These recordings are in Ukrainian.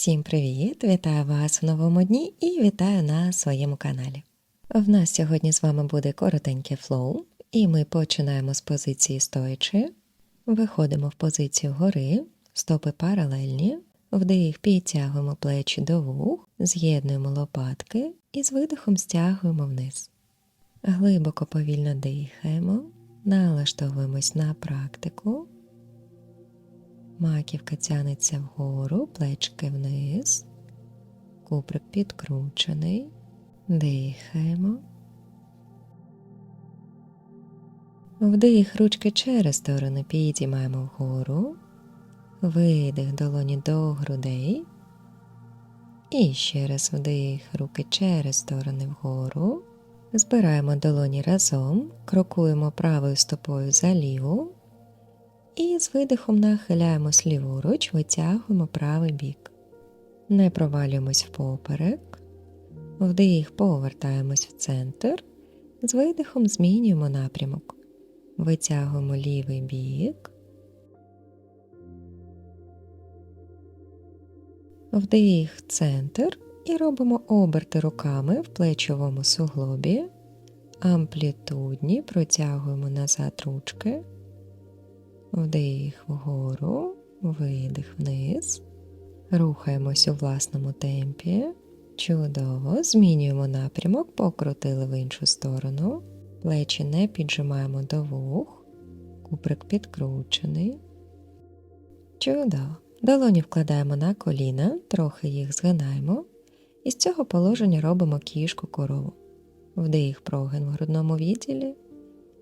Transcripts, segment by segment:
Всім привіт! Вітаю вас в новому дні і вітаю на своєму каналі. В нас сьогодні з вами буде коротеньке флоу, і ми починаємо з позиції стоячи, виходимо в позицію гори, стопи паралельні, вдих підтягуємо плечі до вух, з'єднуємо лопатки і з видихом стягуємо вниз. Глибоко повільно дихаємо, налаштовуємось на практику. Маківка тянеться вгору, плечки вниз, куприк підкручений, дихаємо. Вдих ручки через сторони підіймаємо вгору, видих долоні до грудей. І ще раз вдих руки через сторони вгору. Збираємо долоні разом, крокуємо правою стопою за ліву. І з видихом нахиляємось ліворуч, витягуємо правий бік. Не провалюємось впоперек. Вдих повертаємось в центр. З видихом змінюємо напрямок. Витягуємо лівий бік. Вдих центр і робимо оберти руками в плечовому суглобі. Амплітудні протягуємо назад ручки. Вдих вгору, видих вниз. Рухаємось у власному темпі. Чудово. Змінюємо напрямок, покрутили в іншу сторону. Плечі не піджимаємо до вух. Куприк підкручений. Чудово. Долоні вкладаємо на коліна, трохи їх згинаємо. І з цього положення робимо кішку корову. Вдих прогин в грудному відділі,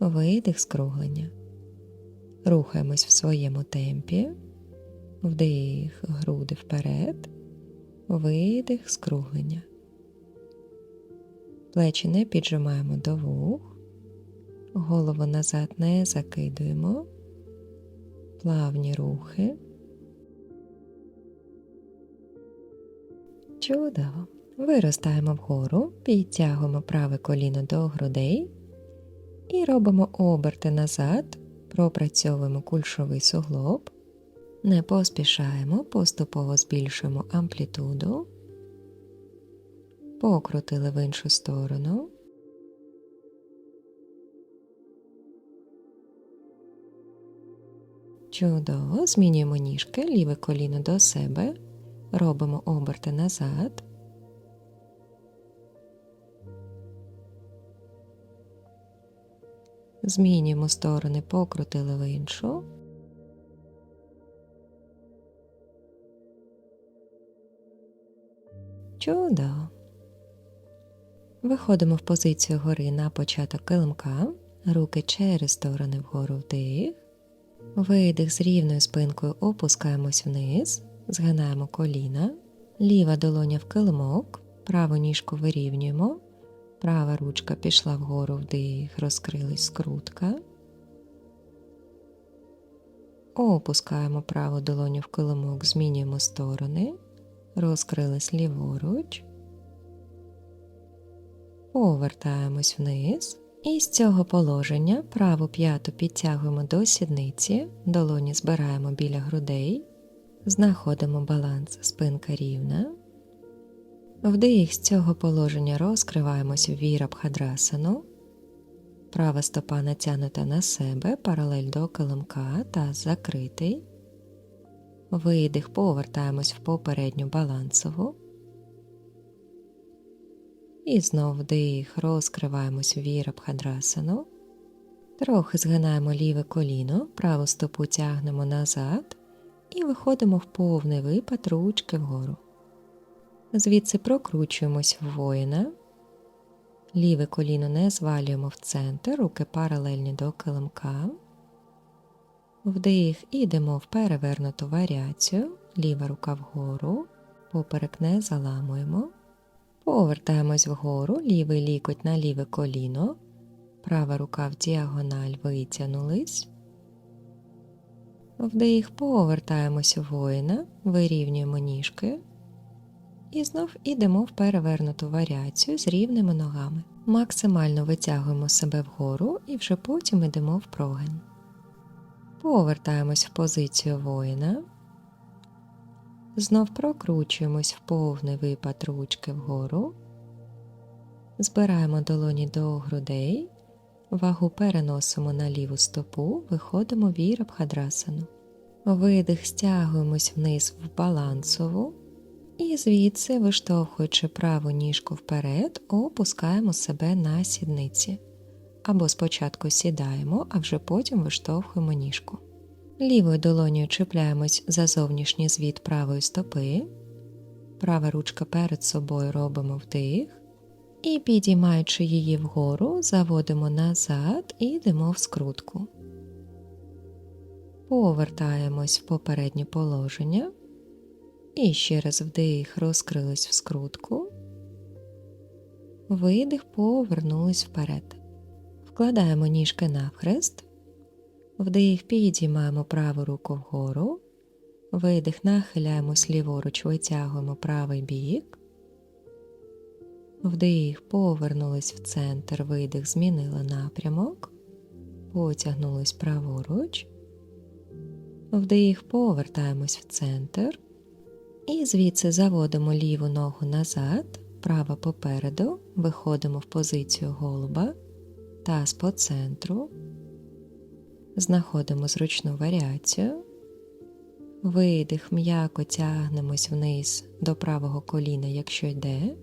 видих скруглення. Рухаємось в своєму темпі, вдих, груди вперед, видих, скруглення. Плечі не піджимаємо до вух, голову назад не закидуємо, плавні рухи. Чудово. Виростаємо вгору, підтягуємо праве коліно до грудей і робимо оберти назад пропрацьовуємо кульшовий суглоб, не поспішаємо, поступово збільшуємо амплітуду, покрутили в іншу сторону. Чудово, змінюємо ніжки, ліве коліно до себе, робимо оберти назад. Змінюємо сторони, покрутили в іншу. Чудово. Виходимо в позицію гори на початок килимка, руки через сторони вгору вдих. Видих з рівною спинкою опускаємось вниз, згинаємо коліна, ліва долоня в килимок, праву ніжку вирівнюємо. Права ручка пішла вгору вдих, розкрилась скрутка. Опускаємо праву долоню в килимок, змінюємо сторони, розкрилась ліворуч, повертаємось вниз. І з цього положення праву п'яту підтягуємо до сідниці, долоні збираємо біля грудей, знаходимо баланс спинка рівна. Вдих з цього положення розкриваємося в вірабхадрасану. Права стопа натягнута на себе, паралель до килимка та закритий. Видих, повертаємось в попередню балансову. І знов вдих, розкриваємось в вірабхадрасану. Трохи згинаємо ліве коліно, праву стопу тягнемо назад і виходимо в повний випад ручки вгору. Звідси прокручуємось в воїна. Ліве коліно не звалюємо в центр, руки паралельні до килимка. Вдих і йдемо в перевернуту варіацію, ліва рука вгору, поперек не заламуємо. Повертаємось вгору, лівий лікоть на ліве коліно, права рука в діагональ витягнулись. Вдих, повертаємось в воїна, вирівнюємо ніжки. І знов ідемо в перевернуту варіацію з рівними ногами. Максимально витягуємо себе вгору і вже потім йдемо в прогин. Повертаємось в позицію воїна. Знов прокручуємось в повний випад ручки вгору. Збираємо долоні до грудей, вагу переносимо на ліву стопу, виходимо в вірабхадрасану. Видих стягуємось вниз в балансову. І звідси, виштовхуючи праву ніжку вперед, опускаємо себе на сідниці. Або спочатку сідаємо, а вже потім виштовхуємо ніжку. Лівою долонею чіпляємось за зовнішній звіт правої стопи. Права ручка перед собою робимо вдих. І, підіймаючи її вгору, заводимо назад і йдемо в скрутку. Повертаємось в попереднє положення. І ще раз вдих, розкрились в скрутку. Видих, повернулись вперед. Вкладаємо ніжки навхрест. Вдих, підіймаємо праву руку вгору. Видих, нахиляємось ліворуч, витягуємо правий бік. Вдих, повернулись в центр, видих, змінила напрямок. Потягнулись праворуч. Вдих, повертаємось в центр. І звідси заводимо ліву ногу назад, права попереду, виходимо в позицію голуба, таз по центру, знаходимо зручну варіацію, видих, м'яко тягнемось вниз до правого коліна, якщо йде,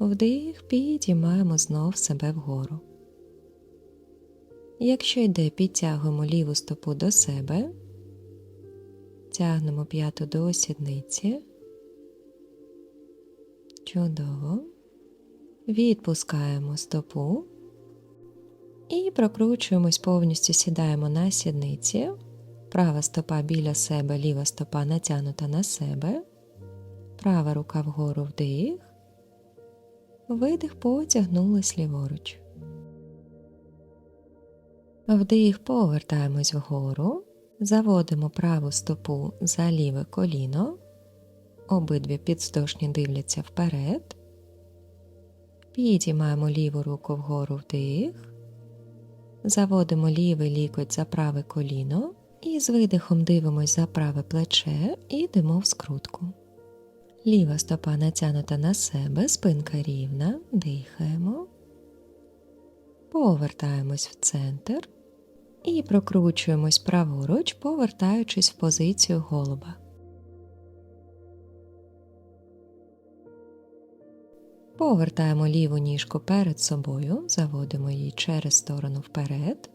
вдих, підіймаємо знов себе вгору. Якщо йде, підтягуємо ліву стопу до себе. Тягнемо п'яту до сідниці. Чудово. Відпускаємо стопу і прокручуємось повністю сідаємо на сідниці. Права стопа біля себе, ліва стопа натягнута на себе. Права рука вгору вдих. Видих потягнулись ліворуч. Вдих повертаємось вгору. Заводимо праву стопу за ліве коліно, обидві підстошні дивляться вперед, підіймаємо ліву руку вгору вдих, заводимо лівий лікоть за праве коліно і з видихом дивимось за праве плече і йдемо в скрутку. Ліва стопа натягнута на себе, спинка рівна, дихаємо, повертаємось в центр і прокручуємось праворуч, повертаючись в позицію голуба. Повертаємо ліву ніжку перед собою, заводимо її через сторону вперед,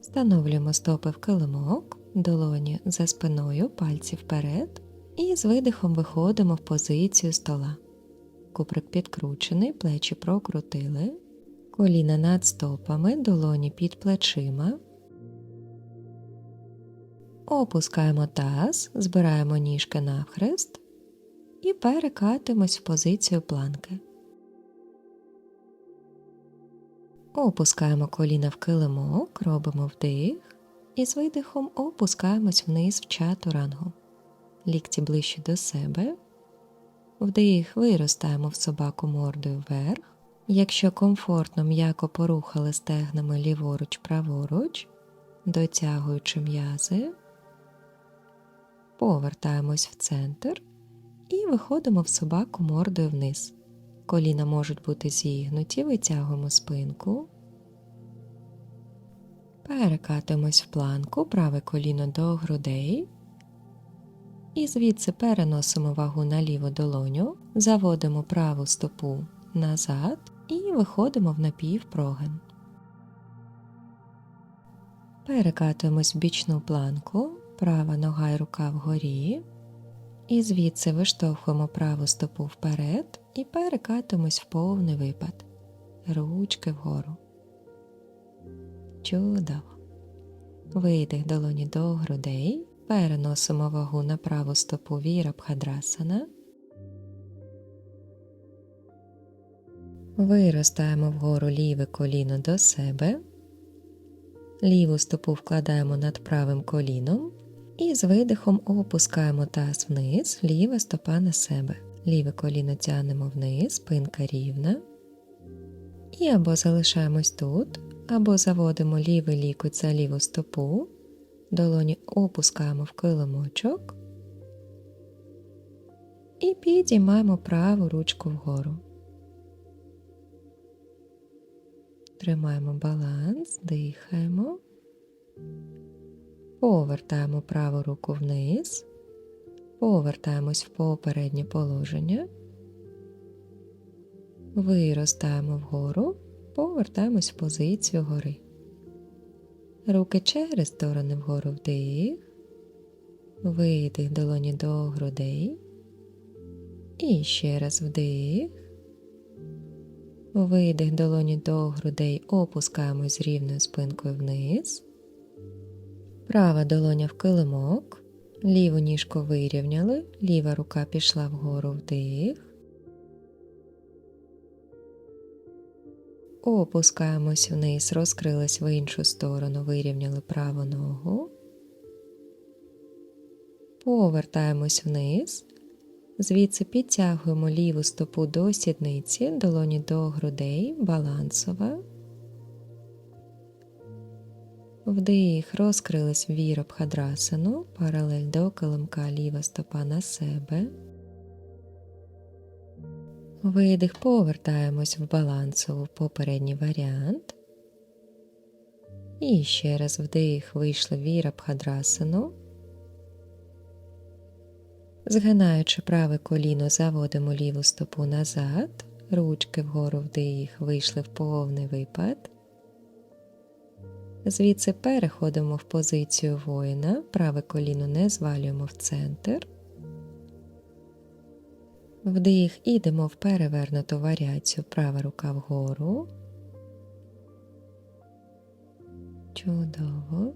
встановлюємо стопи в килимок, долоні за спиною, пальці вперед, і з видихом виходимо в позицію стола. Куприк підкручений, плечі прокрутили, коліна над стопами, долоні під плечима. Опускаємо таз, збираємо ніжки навхрест і перекатимось в позицію планки. Опускаємо коліна в килимок, робимо вдих і з видихом опускаємось вниз в чатурангу. Лікті ближче до себе. Вдих виростаємо в собаку мордою вверх. Якщо комфортно м'яко порухали стегнами ліворуч, праворуч, дотягуючи м'язи повертаємось в центр і виходимо в собаку мордою вниз. Коліна можуть бути зігнуті, витягуємо спинку, перекатимось в планку, праве коліно до грудей. І звідси переносимо вагу на ліву долоню, заводимо праву стопу назад і виходимо в напівпрогин. Перекатуємось в бічну планку, права нога і рука вгорі, і звідси виштовхуємо праву стопу вперед і перекатимось в повний випад, ручки вгору. Чудово. Видих долоні до грудей, переносимо вагу на праву стопу віра бхадрасана. Виростаємо вгору ліве коліно до себе, ліву стопу вкладаємо над правим коліном і з видихом опускаємо таз вниз, ліва стопа на себе. Ліве коліно тягнемо вниз, спинка рівна. І або залишаємось тут, або заводимо лівий лікоть за ліву стопу, долоні опускаємо в килимочок, І підіймаємо праву ручку вгору. Тримаємо баланс, дихаємо, повертаємо праву руку вниз, повертаємось в попереднє положення, виростаємо вгору, повертаємось в позицію гори. Руки через сторони вгору вдих, видих долоні до грудей. І ще раз вдих. Видих долоні до грудей, опускаємось рівною спинкою вниз. Права долоня в килимок. Ліву ніжку вирівняли, ліва рука пішла вгору вдих. Опускаємось вниз, розкрились в іншу сторону, вирівняли праву ногу. Повертаємось вниз. Звідси підтягуємо ліву стопу до сідниці, долоні до грудей, балансова. Вдих, розкрились в вірабхадрасану, паралель до килимка ліва стопа на себе. Видих, повертаємось в балансову попередній варіант. І ще раз вдих, вийшли в вірабхадрасану. Згинаючи праве коліно, заводимо ліву стопу назад, ручки вгору вдих, вийшли в повний випад. Звідси переходимо в позицію воїна, праве коліно не звалюємо в центр. Вдих, ідемо в перевернуту варіацію, права рука вгору. Чудово.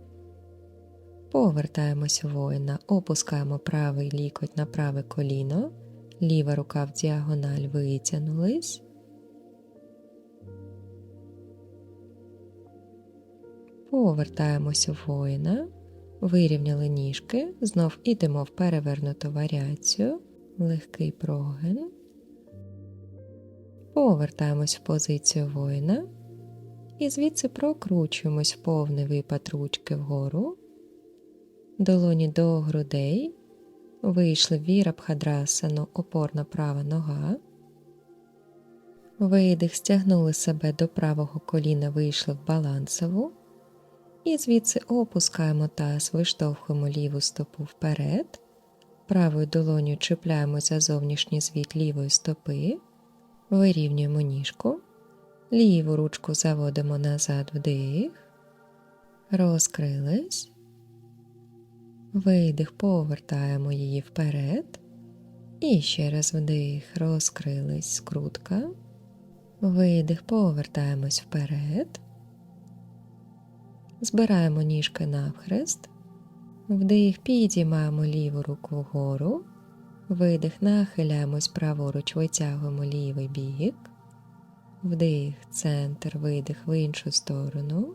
Повертаємось воїна, опускаємо правий лікоть на праве коліно, ліва рука в діагональ витягнулись. Повертаємось у воїна, вирівняли ніжки, знов ідемо в перевернуту варіацію, легкий прогин. Повертаємось в позицію воїна і звідси прокручуємось в повний випад ручки вгору долоні до грудей, вийшли в вірабхадрасану, опорна права нога. Видих, стягнули себе до правого коліна, вийшли в балансову. І звідси опускаємо таз, виштовхуємо ліву стопу вперед, правою долоню чіпляємо за зовнішній звіт лівої стопи, вирівнюємо ніжку, ліву ручку заводимо назад вдих, розкрились. Видих, повертаємо її вперед. І ще раз вдих, розкрились, скрутка. Видих, повертаємось вперед. Збираємо ніжки навхрест. Вдих, підіймаємо ліву руку вгору. Видих, нахиляємось праворуч, витягуємо лівий бік. Вдих, центр, видих в іншу сторону.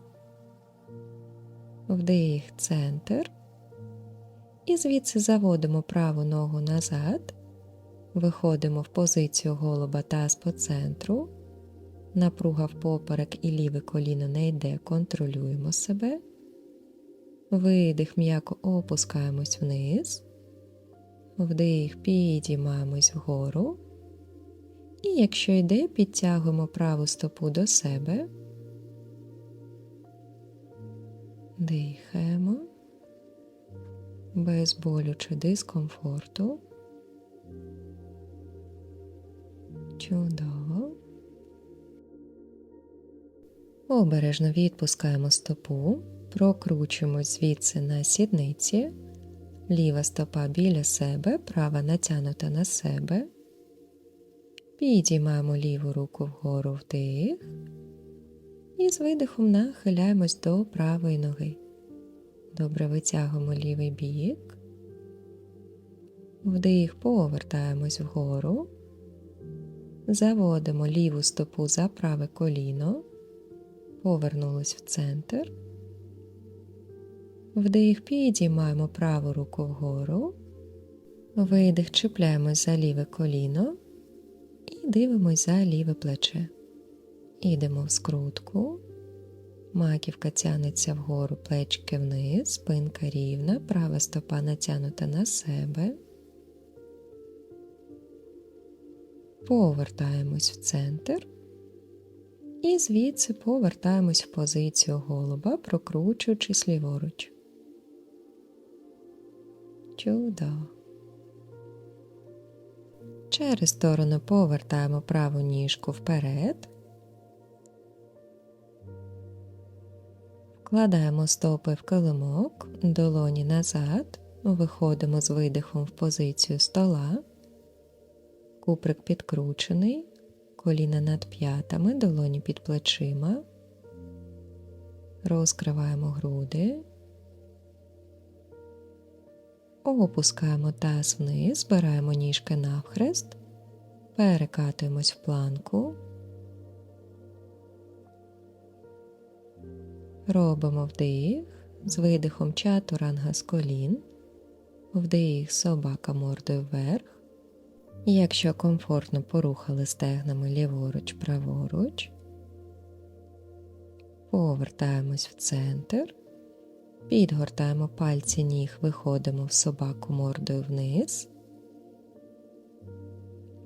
Вдих, центр. І звідси заводимо праву ногу назад, виходимо в позицію голуба таз по центру, напруга в поперек і ліве коліно не йде, контролюємо себе. Видих, м'яко опускаємось вниз, вдих, підіймаємось вгору. І якщо йде, підтягуємо праву стопу до себе, дихаємо без болю чи дискомфорту. Чудово. Обережно відпускаємо стопу, прокручуємо звідси на сідниці, ліва стопа біля себе, права натягнута на себе. Підіймаємо ліву руку вгору вдих. І з видихом нахиляємось до правої ноги. Добре витягуємо лівий бік, вдих, повертаємось вгору, заводимо ліву стопу за праве коліно, повернулись в центр, вдих, підіймаємо праву руку вгору, видих, чіпляємось за ліве коліно і дивимось за ліве плече. Ідемо в скрутку. Маківка тянеться вгору, плечки вниз, спинка рівна, права стопа натягнута на себе. Повертаємось в центр. І звідси повертаємось в позицію голуба, прокручуючись ліворуч. Чудово. Через сторону повертаємо праву ніжку вперед. Вкладаємо стопи в килимок, долоні назад, виходимо з видихом в позицію стола, куприк підкручений, коліна над п'ятами, долоні під плечима, розкриваємо груди, опускаємо таз вниз, збираємо ніжки навхрест, перекатуємось в планку. Робимо вдих. З видихом чатуранга з колін, вдих собака мордою вверх. Якщо комфортно порухали стегнами ліворуч, праворуч, повертаємось в центр, підгортаємо пальці ніг, виходимо в собаку мордою вниз.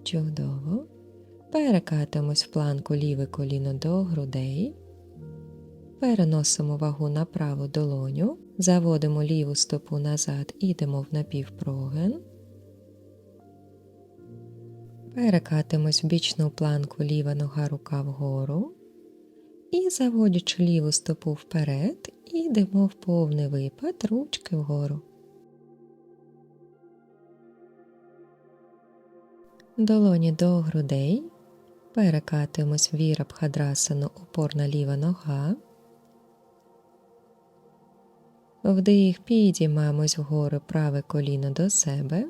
Чудово. Перекатуємось в планку ліве коліно до грудей. Переносимо вагу на праву долоню, заводимо ліву стопу назад, ідемо в напівпрогин. Перекатимось в бічну планку ліва нога рука вгору. І заводячи ліву стопу вперед, ідемо в повний випад ручки вгору. Долоні до грудей. Перекатуємось в вірабхадрасану опорна ліва нога. Вдих підіймаємось вгору праве коліно до себе,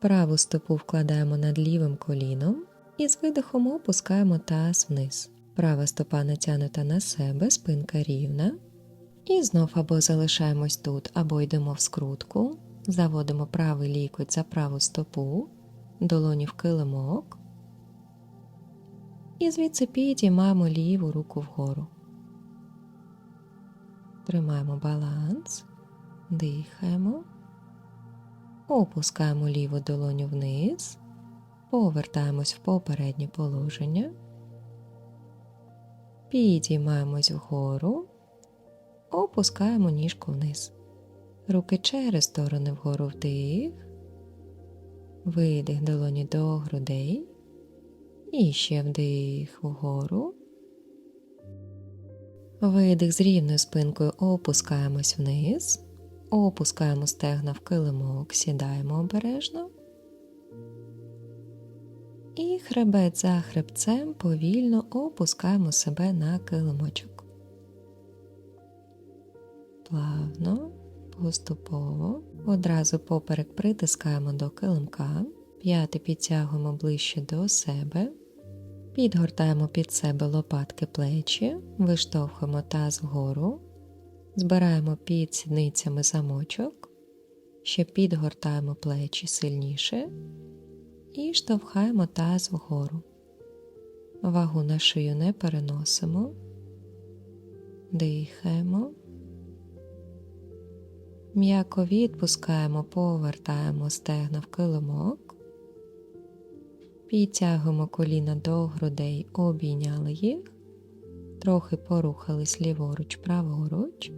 праву стопу вкладаємо над лівим коліном і з видихом опускаємо таз вниз. Права стопа натягнута на себе, спинка рівна. І знов або залишаємось тут, або йдемо в скрутку, заводимо правий лікоть за праву стопу, долоні в килимок. І звідси підіймаємо ліву руку вгору. Тримаємо баланс, дихаємо, опускаємо ліву долоню вниз, повертаємось в попереднє положення, підіймаємось вгору, опускаємо ніжку вниз. Руки через сторони вгору вдих, видих долоні до грудей, і ще вдих вгору. Видих з рівною спинкою опускаємось вниз, опускаємо стегна в килимок, сідаємо обережно. І хребет за хребцем повільно опускаємо себе на килимочок. Плавно, поступово, одразу поперек притискаємо до килимка, п'яти підтягуємо ближче до себе. Підгортаємо під себе лопатки плечі, виштовхуємо таз вгору, збираємо під сідницями замочок, ще підгортаємо плечі сильніше і штовхаємо таз вгору. Вагу на шию не переносимо, дихаємо, м'яко відпускаємо, повертаємо стегна в килимок. Підтягуємо коліна до грудей, обійняли їх, трохи порухались ліворуч, праворуч.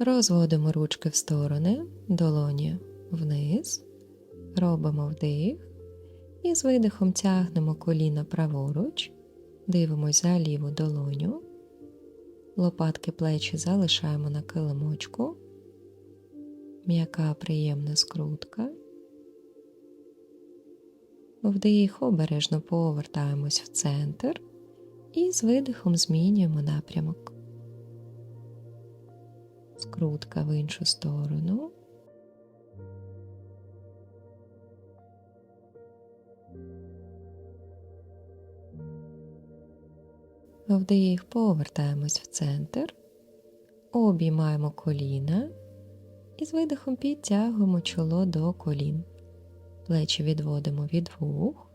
Розводимо ручки в сторони, долоні вниз, робимо вдих. І з видихом тягнемо коліна праворуч, дивимося за ліву долоню, лопатки плечі залишаємо на килимочку. М'яка приємна скрутка. Вдих обережно повертаємось в центр. І з видихом змінюємо напрямок. Скрутка в іншу сторону. Вдих повертаємось в центр, обіймаємо коліна і з видихом підтягуємо чоло до колін. Плечі відводимо від вух.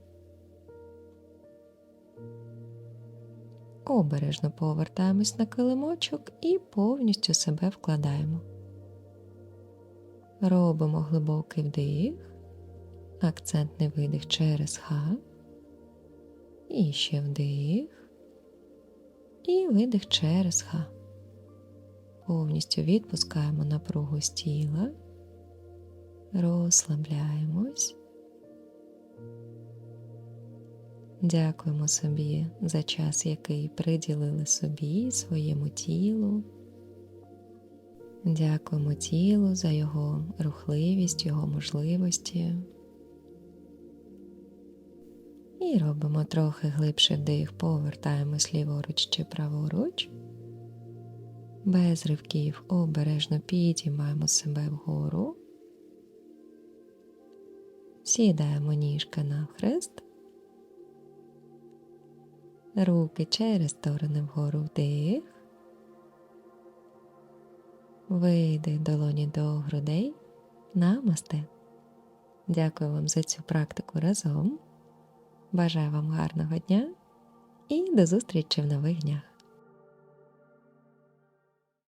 Обережно повертаємось на килимочок і повністю себе вкладаємо. Робимо глибокий вдих, акцентний видих через Х. І ще вдих. І видих через Х. Повністю відпускаємо напругу з тіла, розслабляємось. Дякуємо собі за час, який приділили собі, своєму тілу. Дякуємо тілу за його рухливість, його можливості. І робимо трохи глибший вдих, повертаємось ліворуч чи праворуч. Без ривків обережно підіймаємо себе вгору. Сідаємо ніжка на хрест. Руки через сторони вгору вдих. Видих долоні до грудей. Намасте. Дякую вам за цю практику разом. Бажаю вам гарного дня і до зустрічі в нових днях.